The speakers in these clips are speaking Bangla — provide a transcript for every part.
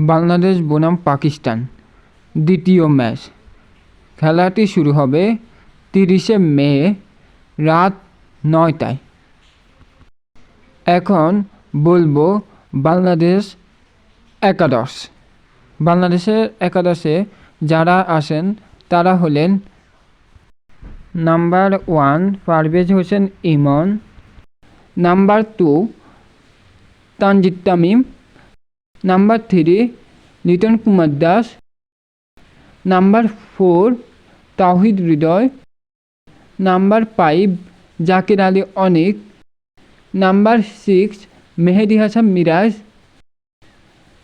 বাংলাদেশ, বনাম, পাকিস্তান। দ্বিতীয় ম্যাচ। খেলাটি শুরু হবে তিরিশে মে রাত নয়টায়। এখন বলব বাংলাদেশ একাদশ। বাংলাদেশের একাদশে যারা আসেন, তারা হলেন number one Parvez Hossain Emon, number two Tanzid Tamim number three, Liton Kumar Das. Number four Towhid Hridoy. Number five, Jaker Ali Anik. Number six, Mehidy Hasan Miraz.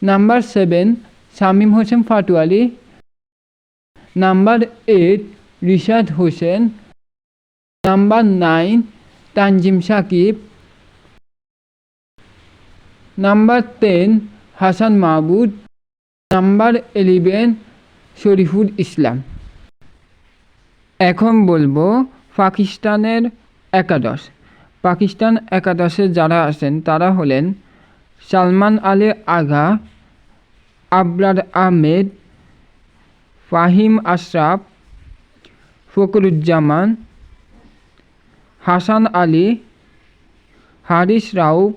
Number seven, Shamim Hossain Patwary number eight, Rishad Hossain. Number nine, Tanzim Sakib. Number ten Hasan Mahmud, number eleven Shariful Islam. এখন বলব পাকিস্তানের একাদশ। পাকিস্তান একাদশে যারা আছেন, তারা হলেন সালমান আলী আগা, আবরার আহমেদ, ফাহিম আশরাফ ফকরুজ্জামান হাসান আলী, হারিস রাউফ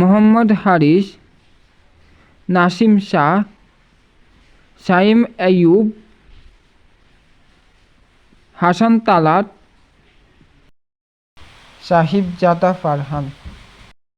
মোহাম্মদ হারিস নাসিম শাহ সাইম আইয়ুব হাসান তালাত সাহিব জাতা ফারহান।